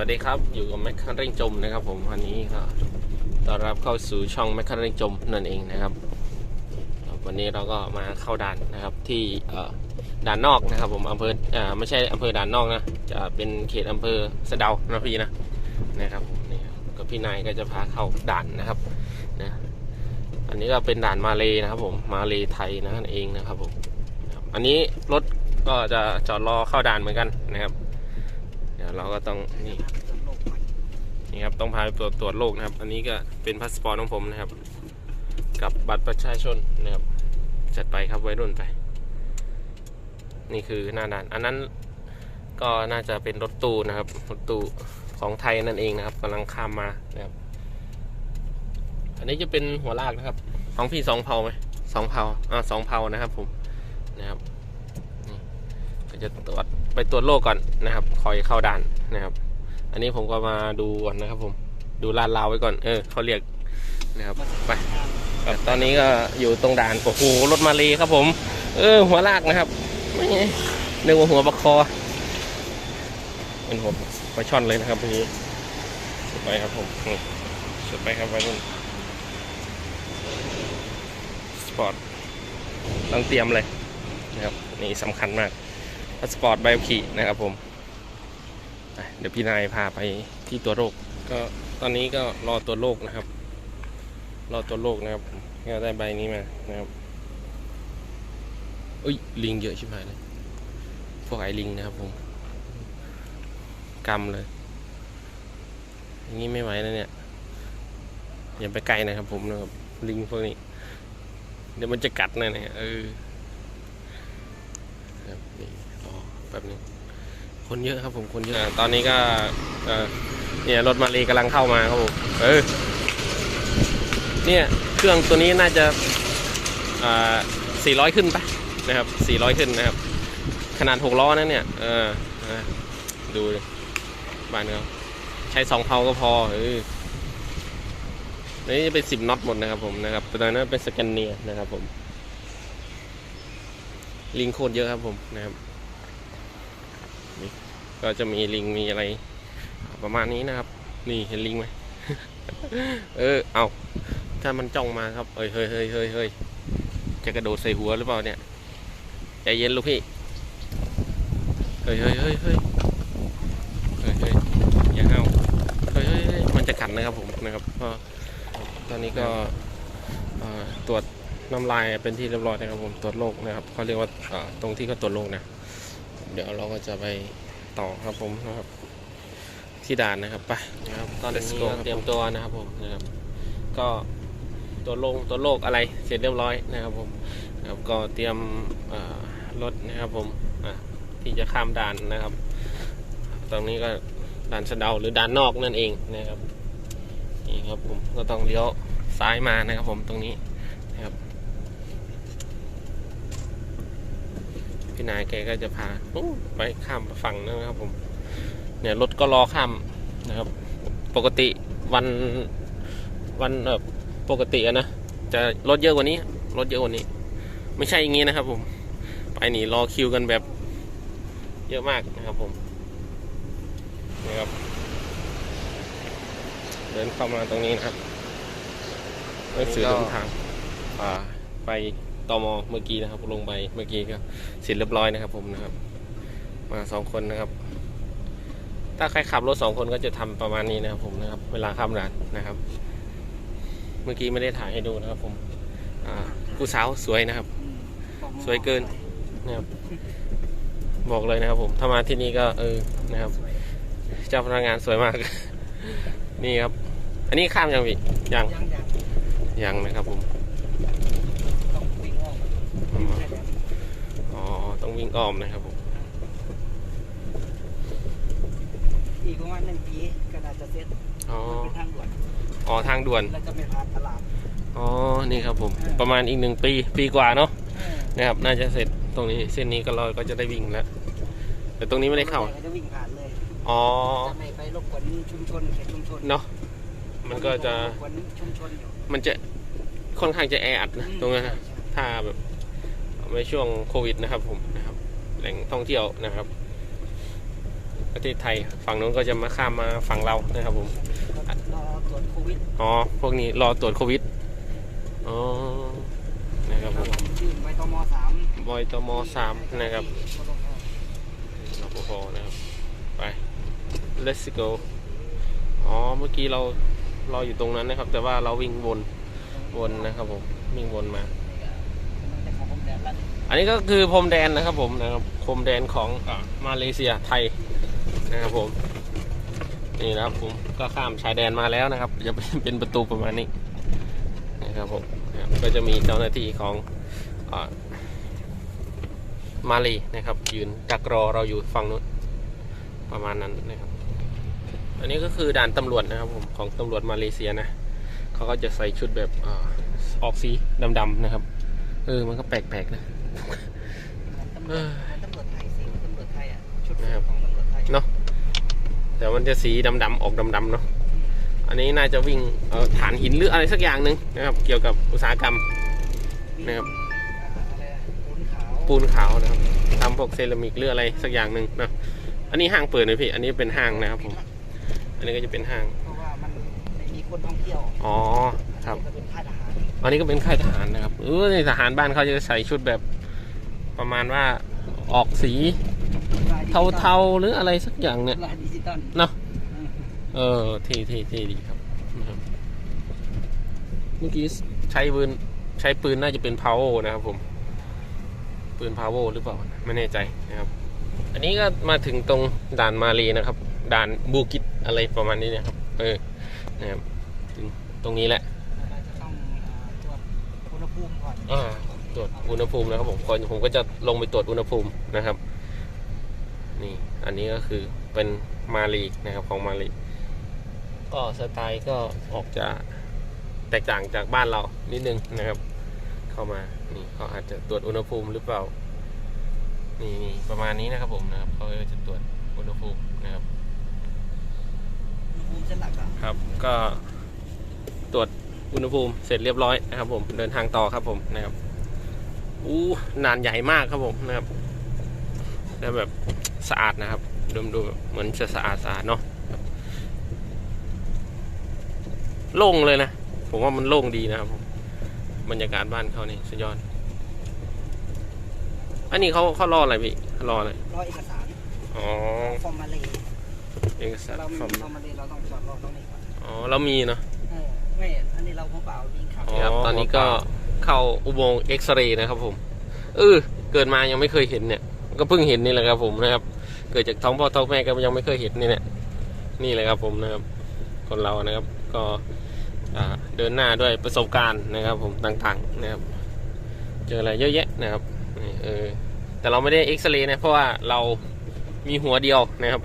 วัสดีครับ อยู่กับแมคคาเร่งจมนะครับ ผมวันนี้ก็ต้อนรับเข้าสู่ช่องแมคคาเร่งจมนั่นเองนะครับ วันนี้เราก็มาเข้าด่านนะครับที่ด่านนอกนะครับ ผมอำเภออไม่ใช่อำเภอด่านนอกนะจะเป็นเขตอำเภอสะเดานะพี่นะนะครับผมนี่ก็พี่นายก็จะพาเข้าด่านนะครับนะอันนี้ก็เป็นด่านมาเลยนะครับ ผมมาเลยไทยนั่นเองนะครับผมอันนี้รถก็จะจอดรอเข้าด่านเหมือนกันนะครับ เราก็ต้องนี่นี่ครับต้องพาไปตรวจตรวจโรคนะครับ อันนี้ก็เป็นพาสปอร์ตของผมนะครับ กับบัตรประชาชนนะครับ จัดไปครับไว้รุ่นไป นี่คือหน้าด่าน อันนั้นก็น่าจะเป็นรถตู้นะครับรถตู้ของไทยนั่นเองนะครับกำลังข้ามมานะครับ อันนี้จะเป็นหัวลากนะครับ ของพี่สองเผาไหมสองเผาอ่าสองเผานะครับ ผมนะครับก็จะตรวจ ไปตรวจโรคก่อนนะครับ คอยเข้าด่านนะครับ อันนี้ผมก็มาดูก่อนนะครับ ผมดูลาดราวไว้ก่อนเออเขาเรียกนะครับไปตอนนี้ก็อยู่ตรงด่านโอ้โหรถมาเลยครับผม เออ หัวลากนะครับไม่นึกว่าหัวบักคอ เป็นหัวปลาช่อนเลยนะครับทีนี้สุดไปครับผมสุดไปครับไปรุ่นสปอร์ตต้องเตรียมเลยนะครับนี่สำคัญมาก พาสปอร์ตใบขับขี่นะครับผมเดี๋ยวพี่นายพาไปที่ตัวโรค ก็ตอนนี้ก็รอตัวโรคนะครับ รอตัวโรคนะครับก็ได้ใบนี้มานะครับอุ้ยลิงเยอะชิบหายเลยพวกไอ้ลิงนะครับผมกำเลยอย่างนี้ไม่ไหวแล้วเนี่ยอย่าไปไกลนะครับผมนะครับลิงพวกนี้ เดี๋ยวมันจะกัดนะเนี่ยเออ แป๊บนึงคนเยอะครับผมคนเยอะตอนนี้ก็เนี่ยรถมาเลยกำลังเข้ามาครับผมเออเนี่ยเครื่องตัวนี้น่าจะอ่า400 ขึ้นปะนะครับ 400 ขึ้นนะครับ ขนาด 6 ล้อนะเนี่ยเออดูเลยบ้านเขาใช้สองเพาก็พอเออนี่เป็นสิบน็อตหมดนะครับผมนะครับตัวนั้นเป็นสแกนเนียนะครับผมลิงโคตรเยอะครับผมนะครับ ก็จะมีลิงมีอะไร ประมาณนี้นะครับ นี่เห็นลิงไหมเออเอาถ้ามันจ้องมาครับเอ้ยเฮ้ยเฮ้ยเฮ้ยเฮ้ยจะกระโดดใส่หัวหรือเปล่าเนี่ยใจเย็นลูกพี่เฮ้ยเฮ้ยเฮ้ยเฮ้ยเฮ้ยเฮ้ยอย่าห้าเฮ้ยเฮ้ยเฮ้ยมันจะกัดนะครับผมนะครับก็ตอนนี้ก็ตรวจน้ำลายเป็นที่เรียบร้อยนะครับผมตรวจโรคนะครับเขาเรียกว่าตรงที่เขาตรวจโรคนะ เดี๋ยวเราก็จะไป ต่อครับผมนะครับ ที่ด่านนะครับไปนะครับตอนนี้ก็เตรียมตัวนะครับผมนะครับ ก็ตรวจโรคตรวจโรคอะไรเสร็จเรียบร้อยนะครับผมนะครับก็เตรียมเอ่อรถนะครับผมอะที่จะข้ามด่านนะครับ ตรงนี้ก็ด่านสะเดาหรือด่านนอกนั่นเองนะครับนี่ครับผมก็ต้องเลี้ยวซ้ายมานะครับผมตรงนี้ พี่นายแกก็จะพาอู้ไปข้ามฝั่งนะครับผมเนี่ยรถก็รอข้ามนะครับ ปกติวันวันแบบปกติอะนะจะรถเยอะกว่านี้รถเยอะกว่านี้ ไม่ใช่อย่างนี้นะครับ ผม ไปนี่รอคิวกันแบบ เยอะมากนะครับผมนี่ครับ เดินเข้ามาตรงนี้นะครับหนังสือเดินทางอ่าไป ตอมเมื่อกี้นะครับ ลงไปเมื่อกี้ก็เสร็จเรียบร้อยนะครับ ผมนะครับ มาสองคนนะครับ ถ้าใครขับรถสองคนก็จะทำประมาณนี้นะครับ ผมนะครับ เวลาข้ามด่านนะครับ เมื่อกี้ไม่ได้ถ่ายให้ดูนะครับ ผมผู้สาวสวยนะครับ สวยเกินนะครับบอกเลยนะครับ ผมถ้ามาที่นี่ก็เออนะครับ เจ้าพนักงานสวยมาก นี่ครับ อันนี้ข้ามยังพี่ยังยังนะครับผม ต้องวิ่งออก อ๋อต้ องวิ่งอ้อมนะครับผมอีกประมาณหนึ่งปีก็น่าจะเสร็จอ๋อเป็นทางด่วนอ๋อทางด่วนแล้วก็ไม่ผ่านตลาดอ๋อนี่ครับผมประมาณอีกหนึ่งปีปีกว่าเนาะนะครับน่าจะเสร็จตรงนี้เส้นนี้ก็เราก็จะได้วิ่งแล้วแต่ตรงนี้ไม่ได้เข้าก็จะวิ่งผ่านเลยอ๋อจะไม่ไปรบกวนชุมชนเขตชุมชนเนาะมันก็จะรบกวนชุมชนอยู่มันจะค่อนข้างจะแออัดนะตรงนั้นนะใช่ถ้าแบบในช่วงโควิดนะครับผมนะครับ แหล่งท่องเที่ยวนะครับ ประเทศไทยฝั่งนู้นก็จะมาข้ามมาฝั่งเรานะครับผมรอตรวจโควิดอ๋อพวกนี้รอตรวจโควิดอ๋อนะครับผมยื่นใบตมสามบอยตมสามนะครับรปภนะครับไป let's go อ๋อเมื่อกี้เรารออยู่ตรงนั้นนะครับ แต่ว่าเราวิ่งวนวนนะครับผมวิ่งวนมา แต่ของผมแดดละ อั นนี้ก็คือพรมแดนนะครับผมนะครับพรมแดนของอามาเลเซียไทยนะครับผมนี่นะครับผมก็ข้ามชายแดนมาแล้วนะครับ จะเป็นเป็นประตูประมาณนี้นะครับผมนะครับก็จะมีเจ้าหน้าที่ของอามาลีนะครับ ยืนดักรอเราอยู่ฝั่งนู้นประมาณนั้นนะครับ อันนี้ก็คือด่านตำรวจนะครับผมของตำรวจมาเลเซียนะเขาก็จะใส่ชุดแบบอาออกสีดำๆนะครับเออมันก็แปลกๆนะเหมือน ตำรวจเหมือนตำรวจไทยสิตำรวจไทยอะชุดนะครับของตำรวจไทยเนาะแต่มันจะสีดำๆออกดำๆเนาะอันนี้น่าจะวิ่งเอ่อฐานหินหรืออะไรสักอย่างหนึ่งนะครับเกี่ยวกับอุตสาหกรรมนะครับอะไรอะปูนขาวปูนขาวนะครับทำพวกเซรามิกหรืออะไรสักอย่างหนึ่งเนาะอันนี้ห้างเปิดเลยพี่ อันนี้เป็นห้างนะครับผม อันนี้ก็จะเป็นห้างเพราะว่ามันไม่มีคนท่องเที่ยวอ๋อครับจะเป็นค่ายทหารอันนี้ก็เป็นค่ายทหารนะครับเออในทหารบ้านเขาจะใส่ชุดแบบ ประมาณว่าออกสีลายดิจิตอลเทาๆหรืออะไรสักอย่างเนี่ยลายดิจิตอลเนาะเออเท่เท่เท่ดีครับนะครับ เมื่อกี้ใช้ปืนใช้ปืนน่าจะเป็นพาวโวนะครับผม ปืนพาวโวหรือเปล่า ไม่แน่ใจนะครับ อันนี้ก็มาถึงตรงด่านมาลีนะครับ ด่านบูกิตอะไรประมาณนี้นะครับ เออนะครับถึงตรงนี้แหละ เราจะต้องอ่าตรวจอุณหภูมิก่อน อ่า ตรวจ อุณหภูมินะครับผมก่อนผมก็จะลงไปตรวจอุณหภูมินะครับ นี่อันนี้ก็คือเป็นมาลีนะครับของมาลีก็สไตล์ก็ออกจะแตกต่างจากบ้านเรานิดนึงนะครับ เข้ามานี่เขาอาจจะตรวจอุณหภูมิหรือเปล่านี่นี่ประมาณนี้นะครับผมนะครับเขาก็จะตรวจอุณหภูมินะครับอุณหภูมิเส้นหลักอะครับ ก็ตรวจอุณหภูมิเสร็จเรียบร้อยนะครับผมเดินทางต่อครับผมนะครับ อู้นานใหญ่มากครับผมนะครับแล้วแบบสะอาดนะครับดูดูแบบเหมือนจะสะอาดสะอาดเนาะโล่งเลยนะ ผมว่ามันโล่งดีนะครับผมบรรยากาศบ้านเขานี่สุดยอด อันนี้เขาเขารออะไรพี่เขารออะไรรอเอกสารอ๋อฟอร์มาเลย์เอกสารเรามีฟอร์มฟอร์มาเลย์เราต้องจอดรอตรงนี้ก่อนอ๋อเรามีเนาะเออไม่อันนี้เราหัวเปล่ายิงขับครับตอนนี้ก็ เข้าอุโมงค์เอ็กซเรย์นะครับผมเออเกิดมายังไม่เคยเห็นเนี่ย ก็เพิ่งเห็นนี่แหละครับผมนะครับ เกิดจากท้องพ่อท้องแม่ก็ยังไม่เคยเห็นนี่แหละนี่แหละครับผมนะครับ คนเรานะครับ ก็เดินหน้าด้วยประสบการณ์นะครับ ผมต่างๆนะครับ เจออะไรเยอะแยะนะครับเออแต่เราไม่ได้เอ็กซเรย์นะเพราะว่าเรามีหัวเดียวนะครับ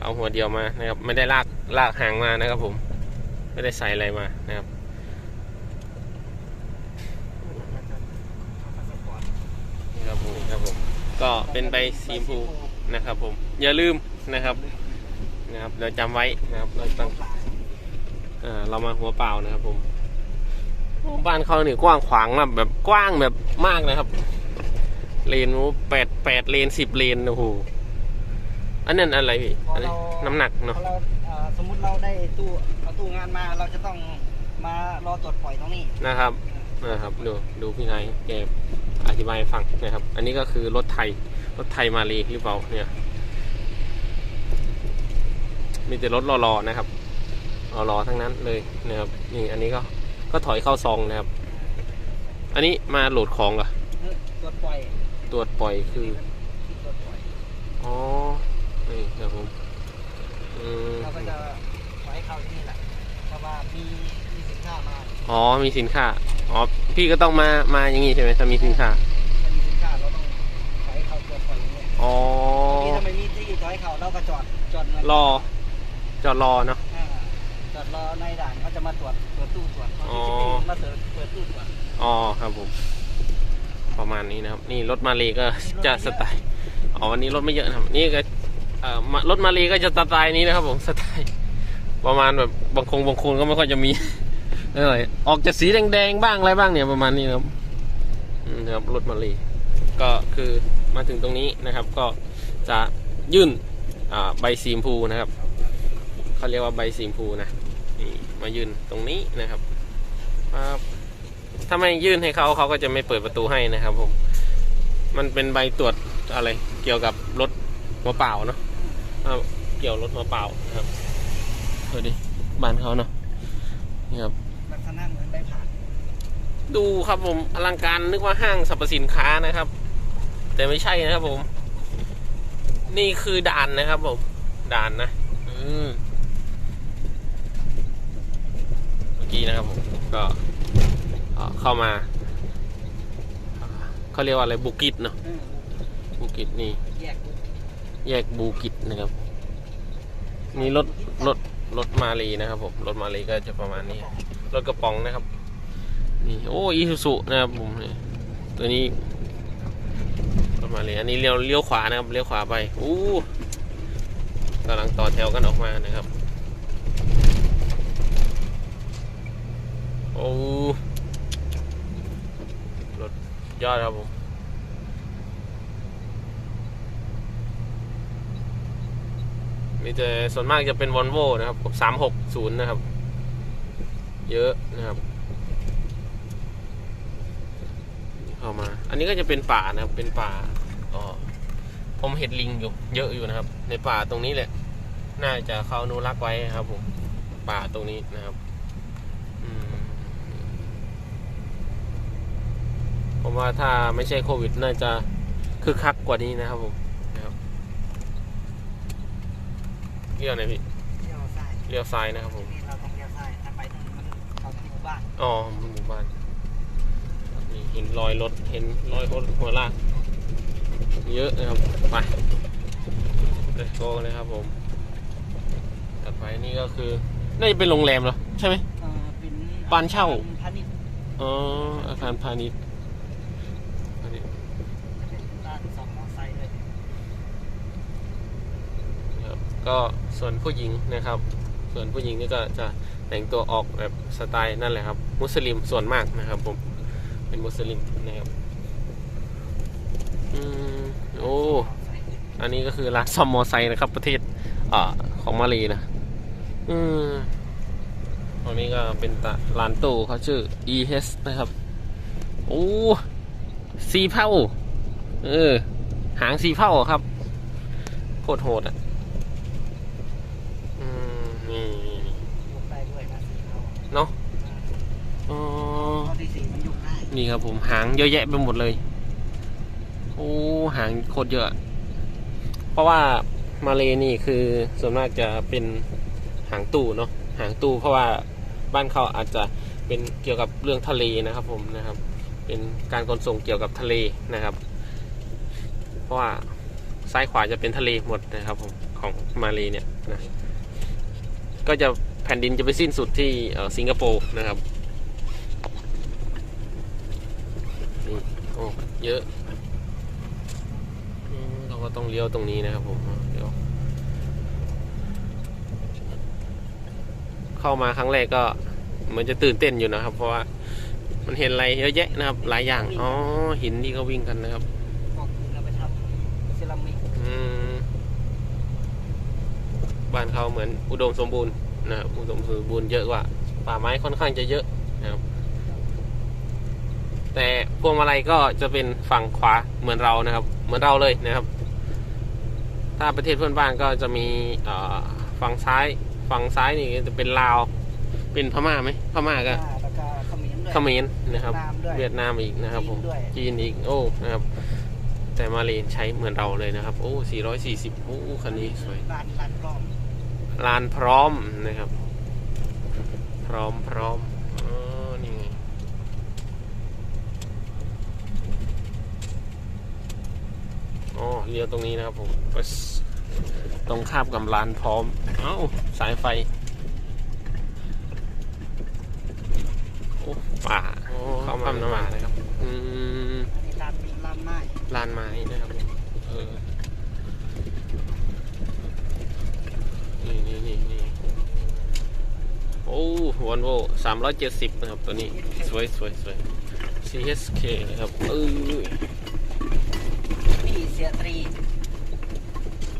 เอาหัวเดียวมานะครับ ไม่ได้ลากลากหางมานะครับ ผม ไม่ได้ใส่อะไรมานะครับผมครับผม ก็เป็นใบสีชมพูนะครับผมอย่าลืมนะครับนะครับเราจำไว้นะครับเราต้องเอ่อเรามาหัวเปล่านะครับผมโอ้บ้านเขาเนี่ยกว้างขวางมากแบบกว้างแบบมากนะครับ เลนโอ้แปดแปดเลนสิบเลนโอ้โหอันนั้นอะไรพี่พออันนี้เราน้ำหนักเนาะพอเราอ่าสมมุติเราได้ตู้เอาตู้งานมาเราจะต้องมารอตรวจปล่อยตรงนี้นะครับ นะครับดูดูพี่นายแกอธิบายให้ฟังนะครับ อันนี้ก็คือรถไทยรถไทยมาลีหรือเปล่าเนี่ย มีแต่รถรอๆนะครับรอๆทั้งนั้นเลยนะครับ นี่อันนี้ก็ก็ถอยเข้าซองนะครับ อันนี้มาโหลดของเหรอเออตรวจปล่อยตรวจปล่อยคือที่ตรวจปล่อยอ๋อนี่ครับผมอืมเราก็จะปล่อยให้เข้าที่นี่แหละเพราะว่ามีมีสินค้ามาอ๋อมีสินค้า อ๋อ พี่ก็ต้องมา มาอย่างงี้ใช่ไหมถ้ามีสินค้าถ้ามีสินค้าเราต้องปล่อยให้เข้าตรวจปล่อยอย่างเงี้ยอ๋อ นี่ถ้าไม่มีที่ปล่อยให้เข้าเราก็จอดจอดเหมืนรอ จอดรอเนาะ อ่าจอดรอในด่านเขาจะมาตรวจตรวจตู้ตรวจตอนอ๋อที่ชิปปิ้งมาเปิดเปิดตู้ตรวจอ๋อครับผม ประมาณนี้นะครับ นี่รถมาเลก็จะสไตล์ อ๋อวันนี้รถไม่เยอะนะครับ นี่ก็เอ่อมารถมาเลก็จะสไตล์นี้นะครับผม สไตล์ ประมาณแบบบางคงบางคูนก็ไม่ค่อยจะมี เออออกจะสีแดงๆบ้างอะไรบ้างเนี่ยประมาณนี้นะครับนะครับรถมาเลก็คือมาถึงตรงนี้นะครับ ก็จะยื่นใบสีมพูนะครับเขาเรียกว่าใบสีมพูนะนี่มายื่นตรงนี้นะครับถ้าไม่ยื่นให้เขาเขาก็จะไม่เปิดประตูให้นะครับผมมันเป็นใบตรวจอะไรเกี่ยวกับรถหัวเปล่าเนาะเกี่ยวรถหัวเปล่านะครับเออดิบ้านเขาเนาะนี่ครับ ลักษณะเหมือนใบผ่าน ดูครับผมอลังการนึกว่าห้างสรรพสินค้านะครับ แต่ไม่ใช่นะครับผม นี่คือด่านนะครับผมด่านนะอืมเมื่อกี้นะครับผมก็เข้ามาเขาเรียกว่าอะไรบุกิตเนาะบุกิตนี่แยกบูกิตนะครับนี่รถรถรถมาลีนะครับผมรถมาลีก็จะประมาณนี้รถกระป๋องนะครับ นี่โอ้อีซูซุนะครับผมนี่ตัวนี้รถมาเลีอันนี้เลี้ยวเลี้ยวขวานะครับเลี้ยวขวาไปอู้กำลังต่อแถวกันออกมานะครับโอ้รถยอดครับผมมีแต่ส่วนมากจะเป็นวอลโวนะครับสามหกศูนย์นะครับ เยอะนะครับ เข้ามา อันนี้ก็จะเป็นป่านะครับ เป็นป่าอ๋อผมเห็นลิงอยู่เยอะอยู่นะครับ ในป่าตรงนี้แหละ น่าจะเขาอนุรักษ์ไว้ครับ ผม ป่าตรงนี้นะครับอืมผมว่าถ้าไม่ใช่โควิด น่าจะคึกคักกว่านี้นะครับผมนะครับเลี้ยวไหนพี่เลี้ยวซ้ายเลี้ยวซ้ายนะครับผมนี่เราต้องเลี้ยวซ้ายถ้าไปทางนี้มันเข้าทางหมู่บ้านอ๋อหมู่บ้านนี่ เห็นรอยรถเห็นรอยรถหัวลากเยอะนะครับไปเลยโกเลยครับผมถัดไปนี่ก็คือน่าจะเป็นโรงแรมเหรอใช่ไหมเออเป็นบ้านเช่าพาณิชย์อ๋ออาคารพาณิชย์พาณิชย์เป็นร้านสองมอไซค์เลยนะครับก็ส่วนผู้หญิงนะครับ ส่วนผู้หญิงนี่ก็จะแต่งตัวออกแบบสไตล์นั่นแหละครับ มุสลิมส่วนมากนะครับผม เป็นมุสลิมนะครับอืมโอ้อันนี้ก็คือร้านซ่อมมอไซค์นะครับ ประเทศอ่าของมาเลนะอืมตรงนี้ก็เป็นตะร้านตู้เขาชื่อ EH นะครับ โอ้สีเผาเออ หางสีเผาครับโคตรโหดอะอืมนี่นี่นี่ยกได้ด้วยนะสีเขาเนาะอ๋อข้อที่สี่มั นี่ครับผมหางเยอะแยะไปหมดเลย โอ้หางโคตรเยอะ เพราะว่ามาเลนี่คือส่วนมากจะเป็นหางตู้เนาะหางตู้เพราะว่าบ้านเขาอาจจะเป็นเกี่ยวกับเรื่องทะเลนะครับ ผมนะครับ เป็นการขนส่งเกี่ยวกับทะเลนะครับ เพราะว่าซ้ายขวาจะเป็นทะเลหมดนะครับผมของมาเลเนี่ยนะก็จะแผ่นดินจะไปสิ้นสุดที่สิงคโปร์นะครับ นี่โอ้ เยอะอืมเราก็ต้องเลี้ยวตรงนี้นะครับผมเดี๋ยวเข้ามาครั้งแรกก็เหมันจะตื่นเต้นอยู่นะครับ เพราะว่ามันเห็นอะไรเยอะแยะนะครับ หลายอย่างอ๋อหินที่เขาวิ่งกันนะครับพอคืนเราไปทำเซรามิกอืมบ้านเขาเหมือนอุดมสมบูรณ์นะครับอุดมสมบูรณ์เยอะกว่าป่าไม้ค่อนข้างจะเยอะนะครับ แต่พวงมาลัยก็จะเป็นฝั่งขวาเหมือนเรานะครับ เหมือนเราเลยนะครับ ถ้าประเทศเพื่อนบ้านก็จะมีเอ่อฝั่งซ้ายฝั่งซ้ายนี่จะเป็นลาว เป็นพม่าไหมพม่าก็อ่าแล้วก็เขมิ้นด้วยเขมรนะครับเวียดนามด้วยเวียดนามอีกนะครับผมจีนด้วยจีนอีกโอ้นะครับ แต่มาเลใช้เหมือนเราเลยนะครับ โอ้ 440 โอ้คันนี้สวยร้านร้านกล้องลานพร้อมนะครับ พร้อมพร้อมอ๋อ นี่ไง อ๋อเลี้ยวตรงนี้นะครับผมตรงข้ามกับลานพร้อม เอ้า สายไฟ โอ้ป่าเข้ามาน้ำมานะครับ อืมอันนี้ร้านร้านไม้ลานไม้นะครับ เออ นี่นี่นี่นี่โอ้วันโวสามร้อยเจ็ดสิบนะครับตัวนี้ สวยสวยสวย CSK นะครับ เออ สียตรี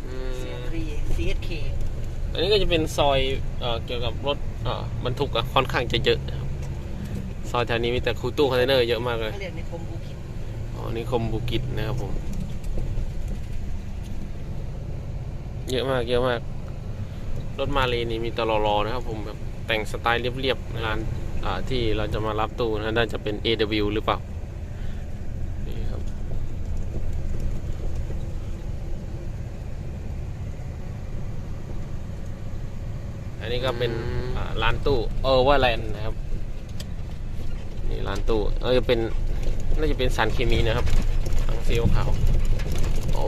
อืเสียมตรี CSK อันนี้ก็จะเป็นซอยเอ่อเกี่ยวกับรถเอ่อบรรทุกอะค่อนข้างจะเยอะนะครับซอยแถวนี้มีแต่คูตู้คอนเทนเนอร์เยอะมากเลย เขาเรียกในคมบูคิดอ๋อนี่คมบุกิจนะครับผม เยอะมากเยอะมาก รถมาเลนี่มีตลอรอนะครับผมแบบแต่งสไตล์เรียบๆร้านอ่าที่เราจะมารับตู้นะน่าจะเป็น AW หรือเปล่านี่ครับ อั นนี้ก็เป็นอ่าร้านตู้เออว่าแลนด์นะครับ นี่ร้านตู้เออจะเป็นน่าจะเป็นสารเคมีนะครับถังสีขาวโอ้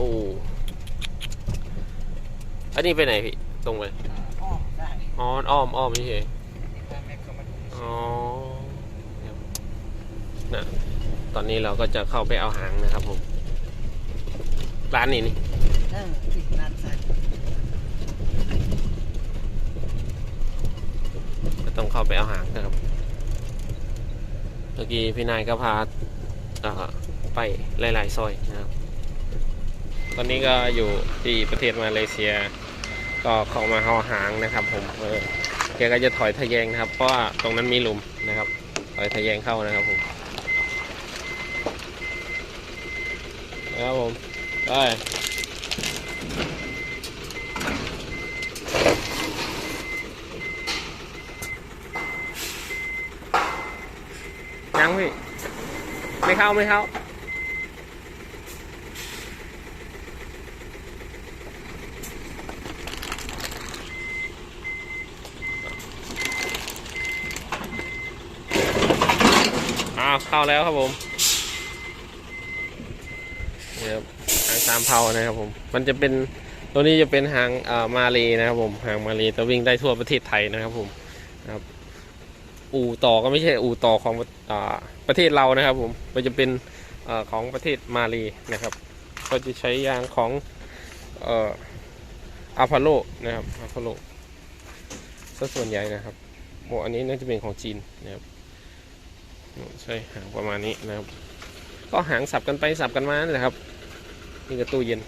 อันนี้ไปไหนพี่ ตรงไปอ่าอ้อได้อ๋ออ้อมอ้อมนี่เฉยพาแม็กเข้ามาดูอ๋อครับนะตอนนี้เราก็จะเข้าไปเอาหางนะครับผม ร้านนี้นี่ เออที่ด้านซ้าย ก็ ต้องเข้าไปเอาหางนะครับเมื่อกี้พี่นายก็พาไปหลายๆซอยนะครับ ตอนนี้ก็อยู่ที่ประเทศมาเลเซีย ก็เข้ามาเข้าหางนะครับผมเออแกก็จะถอยทะแยงนะครับ เพราะว่าตรงนั้นมีหลุมนะครับ ถอยทะแยงเข้านะครับผมนะครับผม ไปยังพี่ ไม่เข้าไม่เข้าอ้าวเข้าแล้วครับผมนี่ครับหางสามเผานะครับผม มันจะเป็นตัวนี้จะเป็นหางอ่ามาลีนะครับผมหางมาลีจะวิ่งได้ทั่วประเทศไทยนะครับผมครับ อู่ต่อก็ไม่ใช่อู่ต่อของอประเทศเรานะครับผมมันจะเป็นอของประเทศมาลีนะครับ ก็จะใช้ยางของอาพาโลนะครับอาพาโลซะส่วนใหญ่นะครับโอ้อันนี้น่าจะเป็นของจีนนะครับใช่หางประมาณนี้นะครับ ก็หางสับกันไปสับกันมานั่นแหละครับ นี่ก็ตู้เย็น